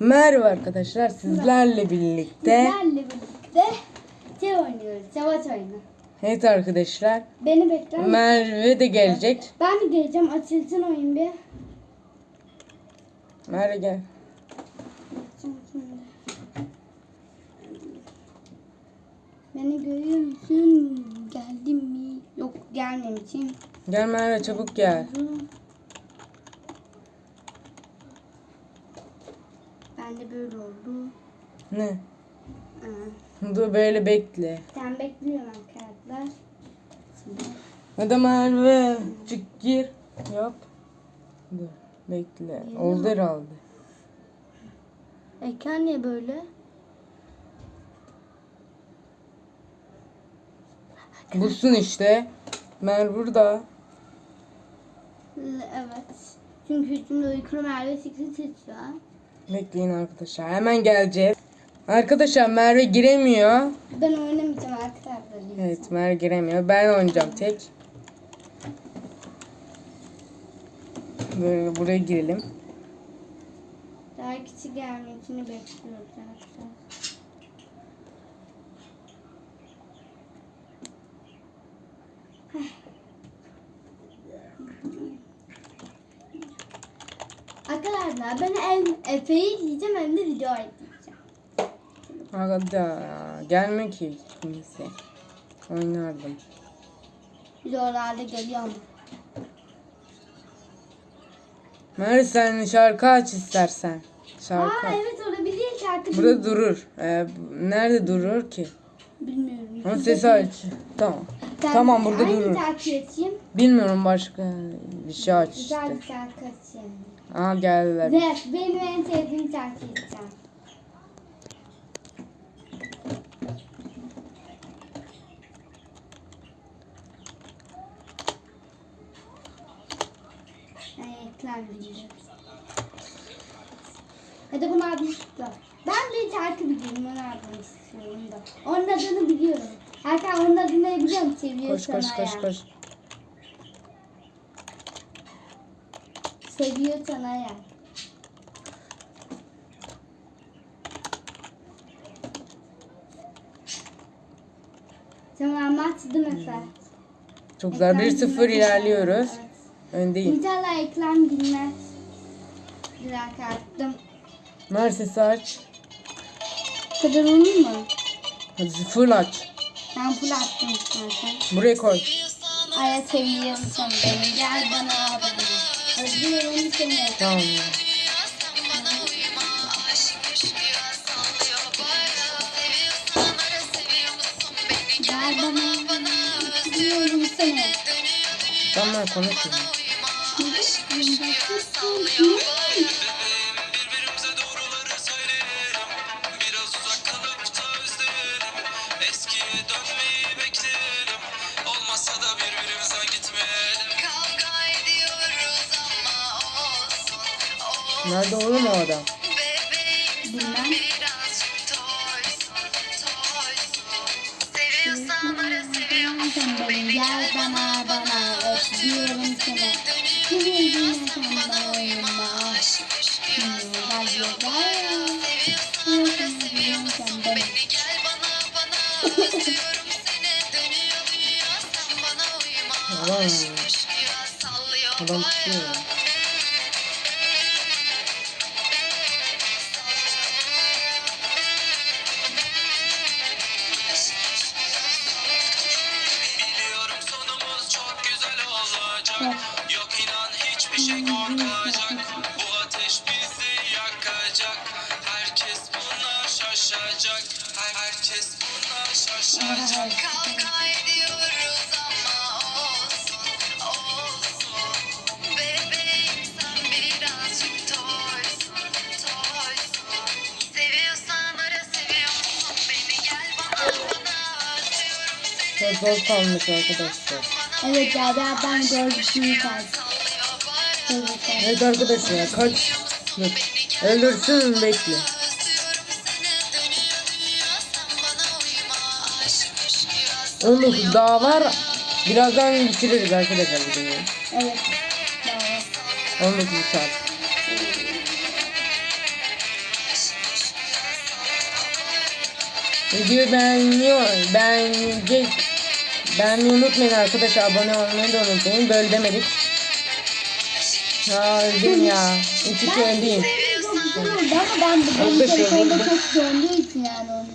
Merhaba arkadaşlar sizlerle birlikte Sizlerle birlikte şey oynuyoruz. Savaş oyunu. Evet arkadaşlar Beni bekler misin? Merve de gelecek Ben de geleceğim. Açılsın oyun bir. Merve gel Beni görüyor musun? Geldim mi? Yok gelmemişim. Gel Merve çabuk gel Ben de böyle oldu. Ne? Aa, Dur böyle bekle sen bekliyorum arkadaşlar. Şimdi Hadi Merve çık gir Yap Dur bekle oldu herhalde ekran niye böyle? Bulsun işte Merve burada Evet. Çünkü şimdi uykulu Merve sikri titriyor. Bekleyin arkadaşlar hemen geleceğiz. Arkadaşlar Merve giremiyor. Ben oynamayacağım arkadaşlar. Evet Merve giremiyor. Ben oynayacağım tek. Böyle buraya girelim. Daha kişi gelmesini bekliyoruz arkadaşlar. Arkadaşlar ben hem Efe'yi izleyeceğim hem de video izleyeceğim. Aga gelme ki kimse. Oynardım. Videolarda geliyorum. Merve sen şarkı aç istersen. Aa Şarkı aç. evet olabilir şarkı. Burada durur. Ee, nerede durur ki? Bilmiyorum. Ama sesi aç. Tamam. Sen- Tamam burada Hangi durur. Bilmiyorum başka bir şey aç Güzel işte. bir şarkı açayım. Aa geldiler. Ve benim en sevdiğim şarkı açacağım. Ay, ekran bildi. Hadi bunu abi istiyor. Şarkı biliyorum onu abi istiyorum da. Onun adını biliyorum. Hakan onun adını biliyorum. Seviyorsan Koş koş koş koş. Seviyorsan ayağı. Tamam anlattım Efe. Çok güzel. Ekran 1-0 bilmez ilerliyoruz. Evet. Öndeyim. İnşallah ekran bilmez. Bir dakika attım. Merve sesi olur mu? Hadi full aç. Ben full attım zaten. Buraya koy. Aya seviyorum sen beni. Gel bana bana. Özlüyorum seni. Tamam. Gel bana. Özlüyorum seni. Tamam konuşayım. Birbirimize Eskiye dönmeyi bekleyelim Olmazsa da birbirimize gitmeyelim Kavga ediyoruz ama olsun olsun Nerede oğlum o adam? Bebeğim Bilmem. birazcık toysun toysun Seviyorsan ara seviyor musun Sen beni gel bana bana. Özlüyorum seni. Adam, sallıyor adam tutuyor. ya. Yok Herkes buna şaşacak Her- Herkes buna şaşacak Çok zor kalmış arkadaşlar. Evet ya ben ben gördüm sen. Evet arkadaşlar kaç. Öldürsün bekle. 19 daha var. Birazdan bitiririz arkadaşlar videoyu. Evet. Bravo. 19 saat. Videoyu beğeniyor, beğenecek. Beğenmeyi unutmayın arkadaşlar. Abone olmayı da unutmayın. Böyle demedik. Ya öldüm ya. İki öldüm. Güzel oldu ama ben bu benim telefonda bu- çok döndüğü için yani onun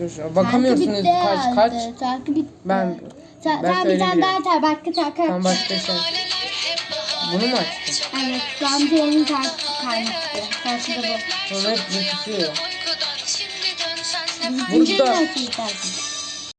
yerine. Dur Bakamıyorsunuz kaç kaç. Şarkı bitti. Ben Sen, ben bir tane daha çal. Başka şarkı. Tam başka şey. Bunu mu açtın? Evet. Gamze'nin şarkısı kaynaktı. Şarkı da bu. Sonra hep bu tutuyor. De Burada.